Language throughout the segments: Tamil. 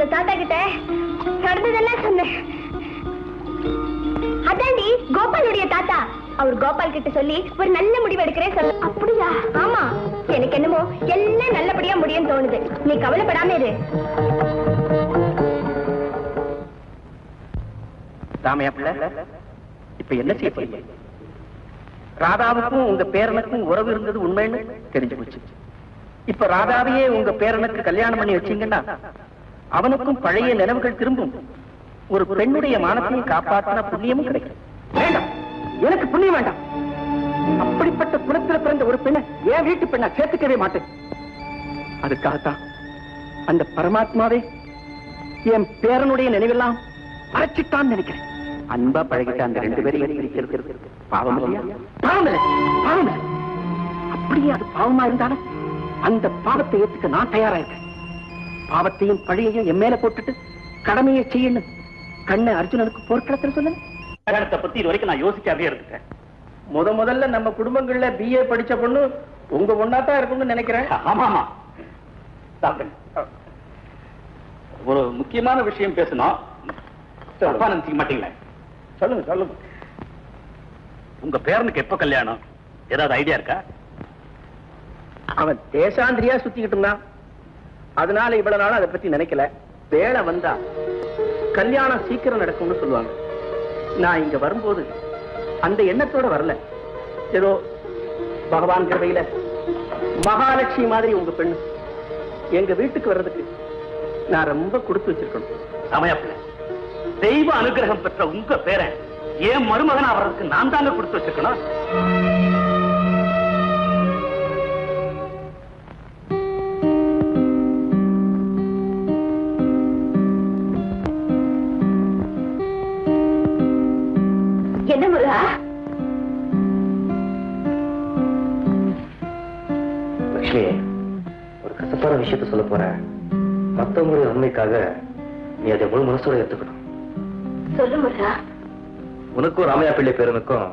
அந்த தாத்தா கிட்ட நடந்ததெல்லாம் சொன்னேன். அதாண்டி கோபாலுடைய தாத்தா. அவர் கோபால் கிட்ட சொல்லி ஒரு நல்ல முடிவு எடுக்கிறேன் சொல்ல அப்படியா? ஆமா. எனக்கு என்னமோ எல்லாம் நல்லபடியா முடியும் தோணுது. நீ கவலைப்படாம இரு. ராமையா பிள்ளை இப்ப என்ன செய்ய போறீங்க? ராதாவுக்கும் உங்க பேரனுக்கும் உறவு இருந்தது உண்மைன்னு தெரிஞ்சு போச்சு. இப்ப ராதாவையே உங்க பேரனுக்கு கல்யாணம் பண்ணி வச்சீங்கன்னா அவனுக்கும் பழைய நினைவுகள் திரும்பும். ஒரு பெண்ணுடைய மானத்தையும் காப்பாற்றின புண்ணியமும் கிடைக்கும். வேண்டாம். எனக்கு புண்ணியம் வேண்டாம். அப்படிப்பட்ட குலத்துல பிறந்த ஒரு பெண்ணை என் வீட்டு பெண்ணை சேர்த்துக்கவே மாட்டேன். அதுக்காகத்தான் அந்த பரமாத்மாவே என் பேரனுடைய நினைவெல்லாம் மறைச்சிட்டான்னு நினைக்கிறேன். அன்பா பழகிட்ட அந்த ரெண்டு பிரிக்கிறது பாவம் பாவம் இல்லை. பாவம் இல்லை. அப்படியே அது பாவமா இருந்தாலும் அந்த பாவத்தை ஏத்துக்க நான் தயாரா இருக்கேன். பாவத்தையும் பழியையும் என் மேல போட்டுட்டு கடமையை செய்யணும். கண்ணை அர்ஜுனனுக்கு போர்க்களத்தில் சொல்லுங்க கல்யாணத்தை பத்தி இது வரைக்கும் நான் யோசிக்காமே இருந்துட்டேன். முத முதல்ல நம்ம குடும்பங்கள்ல பிஏ படிச்ச பொண்ணு உங்க பொண்ணா தான் இருக்கும்னு நினைக்கிறேன். ஆமா ஆமா ஒரு முக்கியமான விஷயம் பேசணும். தப்பா நினைச்சுக்க மாட்டீங்களே? சொல்லுங்க சொல்லுங்க. உங்க பேரனுக்கு எப்ப கல்யாணம்? ஏதாவது ஐடியா இருக்கா? அவன் தேசாந்திரியா சுத்திக்கிட்டு இருந்தான். அதனால இவ்வளவு நாள் அதை பத்தி நினைக்கல. வேலை வந்தா கல்யாணம் சீக்கிரம் நடக்கும்னு சொல்லுவாங்க. நான் இங்க வரும்போது அந்த எண்ணத்தோட வரல. ஏதோ பகவான் கிருபையில மகாலட்சுமி மாதிரி உங்க பெண்ணு. எங்க வீட்டுக்கு வர்றதுக்கு நான் ரொம்ப கொடுத்து வச்சிருக்கணும். சமயப்பிள்ள தெய்வ அனுகிரகம் பெற்ற உங்க பேரன் ஏன் மருமகன் வர்றதுக்கு நான் தாங்க கொடுத்து வச்சிருக்கணும்? விஷயத்த சொல்ல போறேன். மத்தவங்களுடைய நன்மைக்காக நீ அதை முழு மனசோட சொல்லு முருகா. உனக்கும் ராமையா பிள்ளை பேரனுக்கும்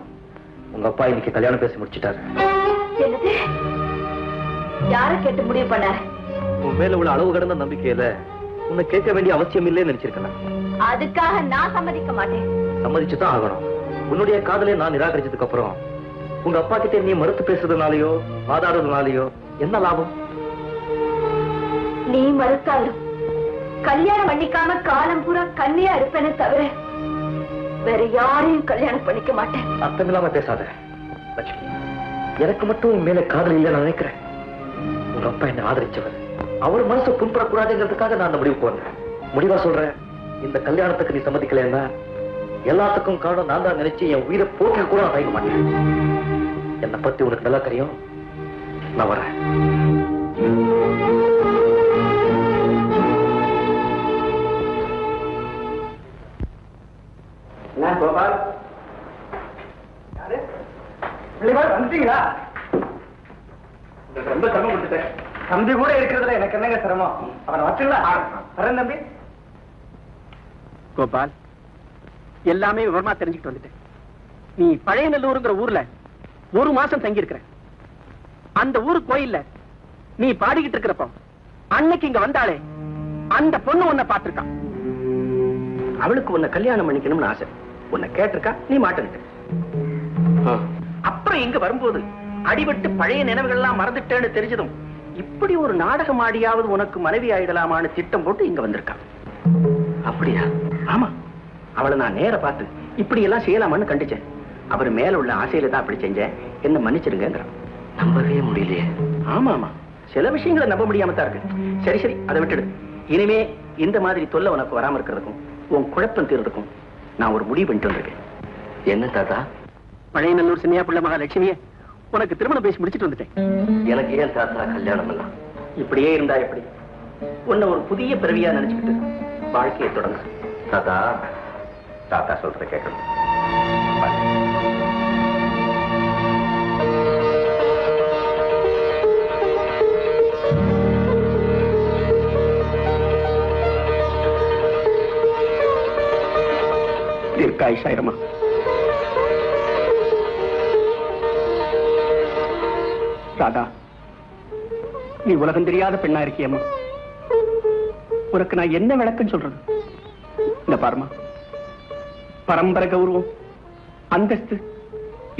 உங்க அப்பா இன்னைக்கு கல்யாணம் பேசி முடிச்சிட்டாரு. யார கேட்டு முடிவு பண்ணாரு? உன் மேல உள்ள அளவு கடந்த நம்பிக்கையில உன்னை கேட்க வேண்டிய அவசியம் இல்லைன்னு நினைச்சிருக்கலாம் அதுக்காக நான் சம்மதிக்க மாட்டேன். சம்மதிச்சுதான் ஆகணும். உன்னுடைய காதலை நான் நிராகரிச்சதுக்கு அப்புறம் உங்க அப்பா கிட்ட நீ மறுத்து பேசுறதுனாலயோ வாதாடுறதுனாலயோ என்ன லாபம்? நீ மறுத்தாலும் கல்யாணம் பண்ணிக்காம காலம் பூரா கண்ணியா இருப்பேன்னு தவிர வேற யாரையும் கல்யாணம் பண்ணிக்க மாட்டேன். அர்த்தம் இல்லாம பேசாத லட்சுமி. எனக்கு மட்டும் உன் மேல காதல் இல்ல நான் நினைக்கிறேன். உங்க அப்பா என்ன ஆதரிச்சவர். அவர் மனசு புண்படக்கூடாதுங்கிறதுக்காக நான் அந்த முடிவுக்கு வந்தேன். முடிவா சொல்றேன் இந்த கல்யாணத்துக்கு நீ சம்மதிக்கலன்னா எல்லாத்துக்கும் காரணம் நான் தான் நினைச்சு என் உயிரை போக்க கூட நான் தயங்க மாட்டேன். என்னை பத்தி உனக்கு நல்லா தெரியும். நான் வரேன். வந்துட்டீங்களா ரொம்ப சிரமம் கொடுத்துட்டேன் தம்பி கூட இருக்கிறதுல எனக்கு என்னங்க சிரமம்? அவனை வச்சுங்களா வரேன் தம்பி. கோபால் எல்லாமே விவரமா தெரிஞ்சுக்கிட்டு வந்துட்டேன். நீ பழைய நல்லூருங்கிற ஊர்ல ஒரு மாசம் தங்கி இருக்கிற அந்த ஊரு கோயில்ல நீ பாடிக்கிட்டு இருக்கிறப்போ அன்னைக்கு இங்க வந்தாளே அந்த பொண்ணு உன்னை பார்த்திருக்கான். அவளுக்கு உன்னை கல்யாணம் பண்ணிக்கணும்னு ஆசை. உன்னை கேட்டிருக்கா? நீ மாட்டேன்ட்டு அப்புறம் இங்க வரும்போது அடிபட்டு பழைய நினைவுகள்லாம் மறந்துட்டேன்னு தெரிஞ்சதும் இப்படி ஒரு நாடகம் ஆடியாவது உனக்கு மனைவி ஆயிடலாமான்னு திட்டம் போட்டு இங்க வந்திருக்கான். அப்படியா? ஆமா. அவளை நான் நேர பார்த்து இப்படி எல்லாம் செய்யலாமான்னு கண்டிச்சேன். அவர் மேல உள்ள ஆசையில தான் அப்படி செஞ்சேன். என்ன மன்னிச்சிருங்கிறான் நம்பவே முடியலையே. ஆமா ஆமா சில விஷயங்களை நம்ப முடியாம தான் இருக்கு. சரி சரி அதை விட்டுடு. இனிமே இந்த மாதிரி தொல்லை உனக்கு வராம இருக்கிறதுக்கும் உன் குழப்பம் தீர்றதுக்கும் நான் ஒரு முடிவு பண்ணிட்டு வந்திருக்கேன். என்ன தாத்தா? பழையநல்லூர் சின்னையா பிள்ளை மகா லட்சுமிய உனக்கு திருமணம் பேசி முடிச்சிட்டு வந்துட்டேன். எனக்கு ஏன் தாத்தா கல்யாணம் எல்லாம்? இப்படியே இருந்தா எப்படி? உன்னை ஒரு புதிய பிறவியா நினைச்சுக்கிட்டு வாழ்க்கையை தொடங்க. தாத்தா தாத்தா சொல்றத கேட்கணும். தீர்க்காயுஷாயிரமா? ராதா நீ உலகம் தெரியாத பெண்ணா இருக்கியம்மா. உனக்கு நான் என்ன விளக்கம் சொல்றது? இந்த பாருமா பரம்பரை கௌரவம் அந்தஸ்து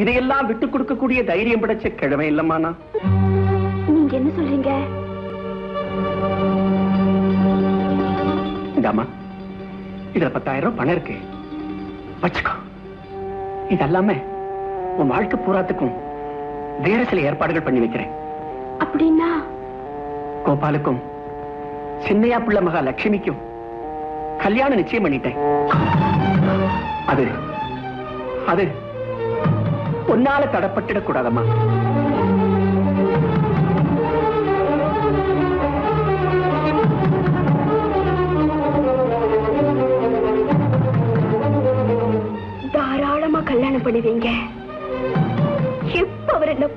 இதையெல்லாம் விட்டு கொடுக்கக்கூடிய தைரியம் படைச்ச கிழமை இல்லம்மா நான் நீங்க என்ன சொல்றீங்க? இந்தாம்மா இதுல பத்தாயிரம் ரூபாய் பணம் இருக்கு. வச்சுக்கோ. இதெல்லாம உன் வாழ்க்கை பூராத்துக்கும் வேற சில ஏற்பாடுகள் பண்ணி வைக்கிறேன். அப்படின்னா? கோபாலுக்கும் சின்னையா பிள்ளை மகா லட்சுமிக்கும் கல்யாணம் நிச்சயம் பண்ணிட்டேன். அது அது உன்னால தடப்பட்டுடக் கூடாதம்மா.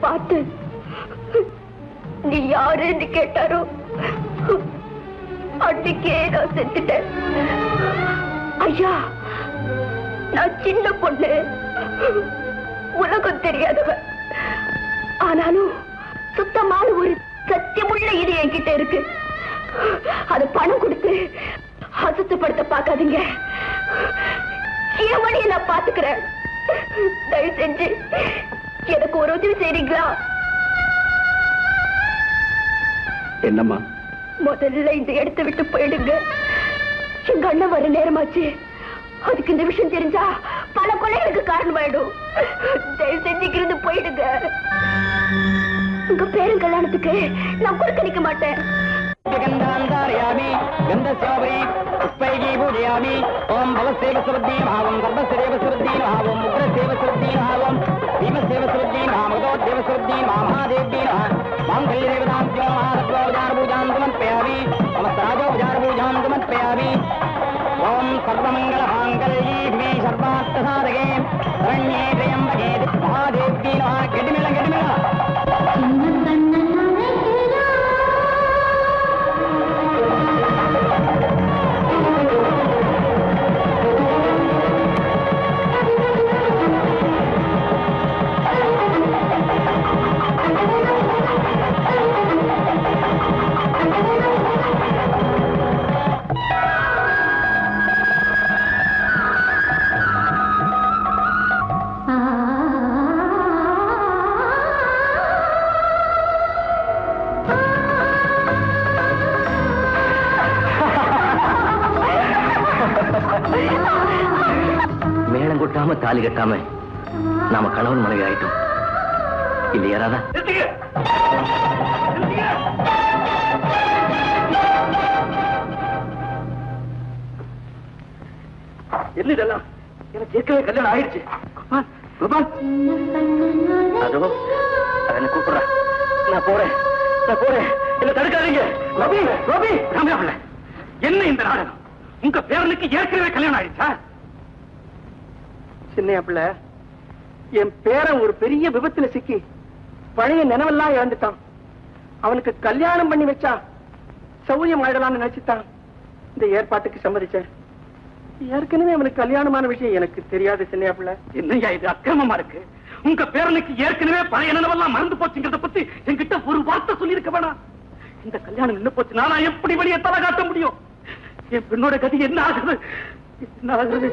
பார்த்து நீ யாருன்னு கேட்டாரோ? அன்னைக்கே நான் செத்துட்டேன். ஐயா நான் சின்ன பொண்ணு. உலகம் தெரியாதவ ஆனாலும் சுத்தமான ஒரு சத்தியமுள்ள இது என்கிட்ட இருக்கு. அது பணம் கொடுத்து அசுத்தப்படுத்த பார்க்காதீங்க. என் வழியை நான் பாத்துக்கிறேன் தயவு செஞ்சு எனக்கு ஒரு உதவி செய்றீங்களா? என்னம்மா? முதல்ல இந்த இடத்தை விட்டு போயிடுங்க. எங்க அண்ணன் வர நேரமாச்சு. அதுக்கு இந்த விஷயம் தெரிஞ்சா பல கொலைகளுக்கு காரணமாயிடும். தயவு செஞ்சுக்கிறது போயிடுங்க. உங்க பேரும் கல்யாணத்துக்கு நான் கொடுக்க நிக்க மாட்டேன். கந்தாந்தாரயாமி கந்த சோபரி புஷ்பைகி பூஜயாமி ஓம் பல சேவ சுருத்தி பாவம் கர்ப்ப சேவ உக்ர சேவ சுருத்தி महासिद्धि महादेवी मंगल देवदान जो महासत्वजार भुजान तुमन प्यावी समस्तराजोपजार भुजान तुमन प्यावी ओम सर्वमंगल मांगल्ये सर्वार्थ साधके शरण्ये त्र्यंबके महादेवी नमः। தாலி கட்டாம நாம கணவன் மனைவி ஆயிட்டோம். இல்லையா ராதா? என்ன இதெல்லாம்? எனக்கு ஏற்கனவே கல்யாணம் ஆயிடுச்சு. கோபால், கோபால்! அதோ அவனை கூப்பிடுறா. நான் போறேன். நான் போறேன். என்ன தடுக்காதீங்க. ரவி ரவி ராமையா என்ன இந்த நாடகம்? உங்க பேரனுக்கு ஏற்கனவே கல்யாணம் ஆயிடுச்சா? சின்னையா பிள்ளை. என் பேரன் ஒரு பெரிய விபத்துல சிக்கி பழைய நினைவெல்லாம் இழந்துட்டான். அவனுக்கு கல்யாணம் பண்ணி வச்சா சௌரியம் ஆயிடலாம்னு நினைச்சுட்டான். இந்த ஏற்பாட்டுக்கு சம்மதிச்சேன். ஏற்கனவே அவனுக்கு கல்யாணமான விஷயம் எனக்கு தெரியாது சின்னையா பிள்ளை. என்னையா இது அக்கிரமமா இருக்கு? உங்க பேரனுக்கு ஏற்கனவே பழைய நினைவெல்லாம் மறந்து போச்சுங்கிறத பத்தி என்கிட்ட ஒரு வார்த்தை சொல்லியிருக்க வேணாம். இந்த கல்யாணம் நின்னு போச்சு நான் எப்படி வெளியே தலை காட்ட முடியும்? என் பெண்ணோட கதி என்ன ஆகுது? என்ன ஆகுது?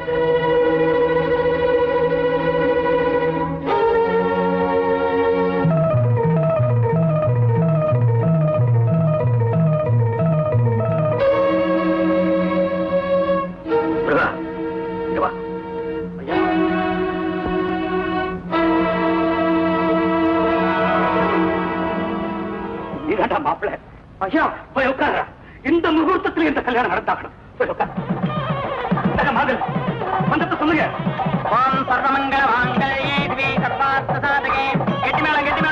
மாப்பிள்ள. ஐயா போய் உட்கார இந்த முகூர்த்தத்தில் இந்த கல்யாணம் நடந்தாகணும். போய் உட்கார மந்திரத்தை சொல்லுங்க. ஓம் சர்வமங்கல மாங்கல்யே சர்வார்த்த சாதகே. கெட்டிமேளம் கெட்டிமேளம்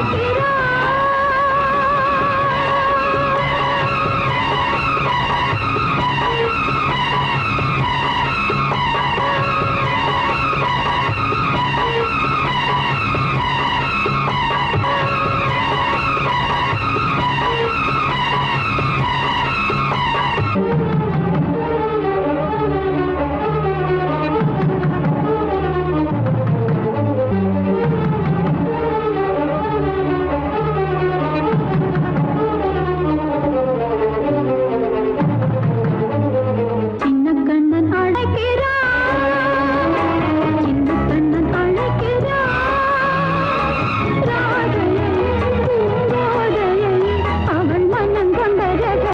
சின்ன கண்ணன்